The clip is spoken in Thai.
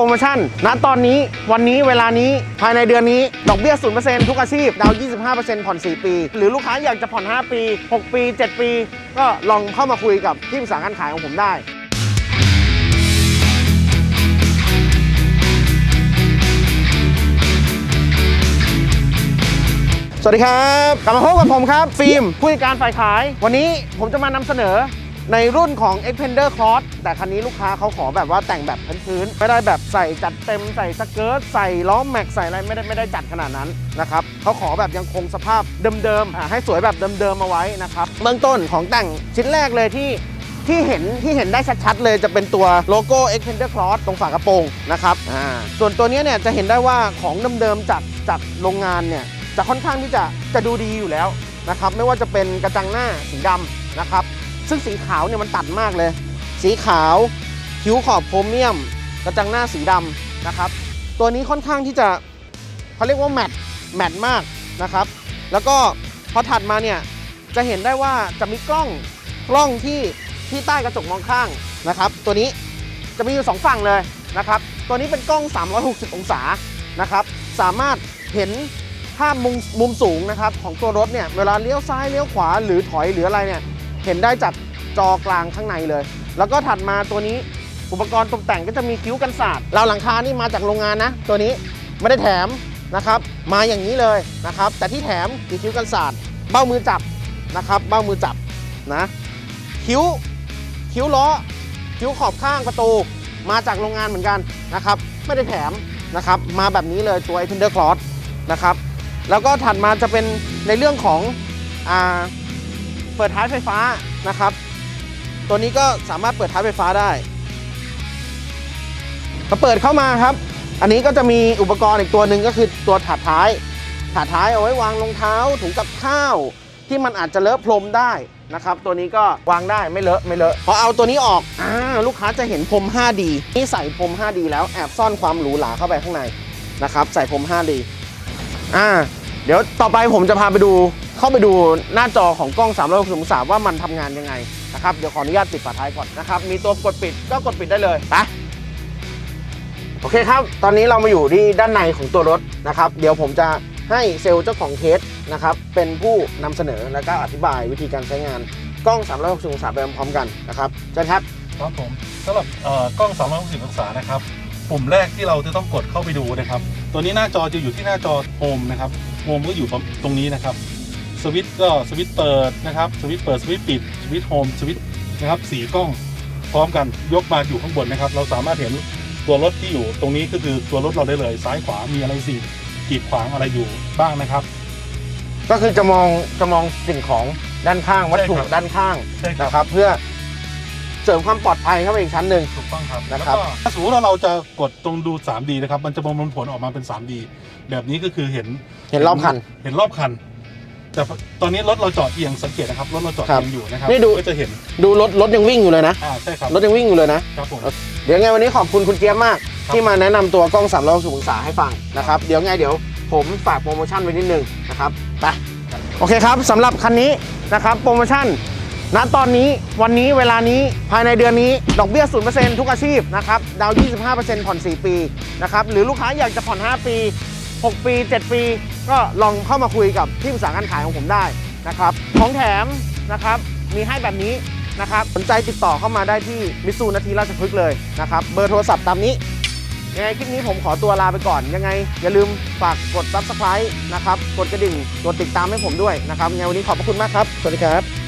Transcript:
ปรโมชั่นณตอนนี้วันนี้เวลานี้ภายในเดือนนี้ ดอกเบี้ย 0%ทุกอาชีพ ดาวน์25%ผ่อน 4 ปี หรือลูกค้าอยากจะผ่อน 5 ปี 6 ปี 7 ปี ก็ลองเข้ามาคุยกับที่ปรึกษาการขายของผมได้สวัสดีครับ กลับมาพบกับผมครับ ฟิล์มผู้จัดการฝ่ายขาย วันนี้ผมจะมานำเสนอ ในรุ่นของ Xpander Cross แต่คันนี้ลูกค้าเขาขอแบบว่าแต่งแบบพื้นๆไม่ได้แบบใส่จัดเต็มใส่สเกิร์ตใส่ล้อแม็กใส่อะไรไม่ได้ไม่ได้จัดขนาดนั้นนะครับเขาขอแบบยังคงสภาพเดิมๆให้สวยแบบเดิมๆมาไว้นะครับเบื้องต้นของแต่งชิ้นแรกเลยที่ที่เห็นที่เห็นได้ชัดๆเลยจะเป็นตัวโลโก้ Extender Cross ตรงฝากระโปรงนะครับอ่าส่วนตัวเนี้ยเนี่ยจะเห็นได้ว่าของเดิมๆจากจากโรงงานเนี่ยจะค่อนข้างที่จะจะดูดีอยู่แล้วนะครับไม่ว่าจะเป็นกระจังหน้าสีดำนะครับ ซึ่งสีขาวเนี่ยมันตัดมากเลย สีขาวคิ้วขอบโครเมียม กระจังหน้าสีดำนะครับ ตัวนี้ค่อนข้างที่จะเขาเรียกว่าแมทแมทมากนะครับ แล้วก็พอถัดมาเนี่ยจะเห็นได้ว่าจะมีกล้องกล้องที่ที่ใต้กระจกมองข้างนะครับ ตัวนี้จะมีอยู่สองฝั่งเลยนะครับ ตัวนี้เป็นกล้อง 360 องศานะครับ สามารถเห็นภาพมุมมุมสูงนะครับของตัวรถเนี่ยเวลาเลี้ยวซ้ายเลี้ยวขวาหรือถอยหรืออะไรเนี่ย เห็นได้จากจอกลางข้างในเลย แล้วก็ถัดมาตัวนี้อุปกรณ์ตกแต่งก็จะมีคิ้วกันศาสตร์ราวหลังคานี่มาจากโรงงานนะ ตัวนี้ไม่ได้แถมนะครับ มาอย่างนี้เลยนะครับ แต่ที่แถมคือคิ้วกันศาสตร์เบ้ามือจับนะครับ เบ้ามือจับนะคิ้วคิ้วล้อคิ้วขอบข้างประตู มาจากโรงงานเหมือนกันนะครับ ไม่ได้แถมนะครับ มาแบบนี้เลยตัว i t e n d e r Cross นะครับ แล้วก็ถัดมาจะเป็นในเรื่องของอ่า เปิดท้ายไฟฟ้านะครับ ตัวนี้ก็สามารถเปิดท้ายไฟฟ้าได้พอเปิดเข้ามาครับ อันนี้ก็จะมีอุปกรณ์อีกตัวหนึ่งก็คือตัวถาดท้าย ถาดท้ายเอาไว้วางรองเท้าถุงกับข้าว ที่มันอาจจะเลอะพรมได้นะครับ ตัวนี้ก็วางได้ไม่เลอะไม่เลอะพอเอาตัวนี้ออกอลูกค้าจะเห็นพรม 5D นี่ใส่พรม 5D แล้วแอบซ่อนความหรูหราเข้าไปข้างในนะครับ ใส่พรม 5D อ่า เดี๋ยวต่อไปผมจะพาไปดู เข้าไปดูหน้าจอของกล้อง 360องศาว่ามันทำงานยังไงนะครับ เดี๋ยวขออนุญาตปิดฝาท้ายก่อนนะครับ มีตัวกดปิดก็กดปิดได้เลยไปโอเคครับ ตอนนี้เรามาอยู่ที่ด้านในของตัวรถนะครับ เดี๋ยวผมจะให้เซลล์เจ้าของเคสนะครับ เป็นผู้นำเสนอและก็อธิบายวิธีการใช้งานกล้อง 360องศาไปพร้อมๆกันนะครับเชิญครับ ครับผมสำหรับเอ่อกล้อง 360 องศานะครับ ปุ่มแรกที่เราจะต้องกดเข้าไปดูนะครับ ตัวนี้หน้าจอจะอยู่ที่หน้าจอโฮมนะครับโฮมก็อยู่ตรงนี้นะครับ สวิตช์ก็สวิตช์เปิดนะครับสวิตช์เปิดสวิตช์ปิดสวิตช์โฮมสวิตช์นะครับสีกล้องพร้อมกันยกมาอยู่ข้างบนนะครับ เราสามารถเห็นตัวรถที่อยู่ตรงนี้ก็คือตัวรถเราได้เลย ซ้ายขวามีอะไรสิกีดขวางอะไรอยู่บ้างนะครับ ก็คือจะมองจะมองสิ่งของด้านข้างวัตถุใช่ครับด้านข้างใช่ครับ นะครับ เพื่อเสริมความปลอดภัยเข้าไปอีกชั้นหนึ่ง ถูกต้องครับนะแล้วครับก็ถ้าสมมติว่าเราจะกดตรงดู 3D นะครับ มันจะประมวลผลออกมาเป็น 3D แบบนี้ก็คือเห็นเห็นรอบคัน เห็นรอบคัน แต่ตอนนี้รถเราจอดเอียงสังเกตนะครับรถเราจอดครับเอียงอยู่นะครับนี่ดู ก็จะเห็นดูรถรถยังวิ่งอยู่เลยนะ อ่าใช่ครับรถยังวิ่งอยู่เลยนะ ครับผม เดี๋ยวไงวันนี้ขอบคุณคุณเจี๊ยบมาก ครับ ที่มาแนะนำตัวกล้อง3 6 0องศาให้ฟังนะครับ เดี๋ยวไงเดี๋ยวผมฝากโปรโมชั่นไว้นิดนึงนะครับไปโอเคครับสำหรับคันนี้นะครับโปรโมชั่นณตอนนี้วันนี้เวลานี้ภายในเดือนนี้ดอกเบี้ย 0%ทุกอาชีพนะครับดาวน์25%ผ่อน 4 ปีนะครับหรือลูกค้าอยากจะผ่อน 5 ปี 6 ปี 7 ปี ก็ลองเข้ามาคุยกับที่ปรึกษาการขายของผมได้นะครับของแถมนะครับมีให้แบบนี้นะครับสนใจติดต่อเข้ามาได้ที่มิสูนาทีราชพฤกษ์เลยนะครับเบอร์โทรศัพท์ตามนี้ยังไงคลิปนี้ผมขอตัวลาไปก่อน ยังไง อย่าลืมฝากกด subscribe นะครับ กดกระดิ่ง กดติดตามให้ผมด้วยนะครับ ยังไงวันนี้ขอบพระคุณมากครับ สวัสดีครับ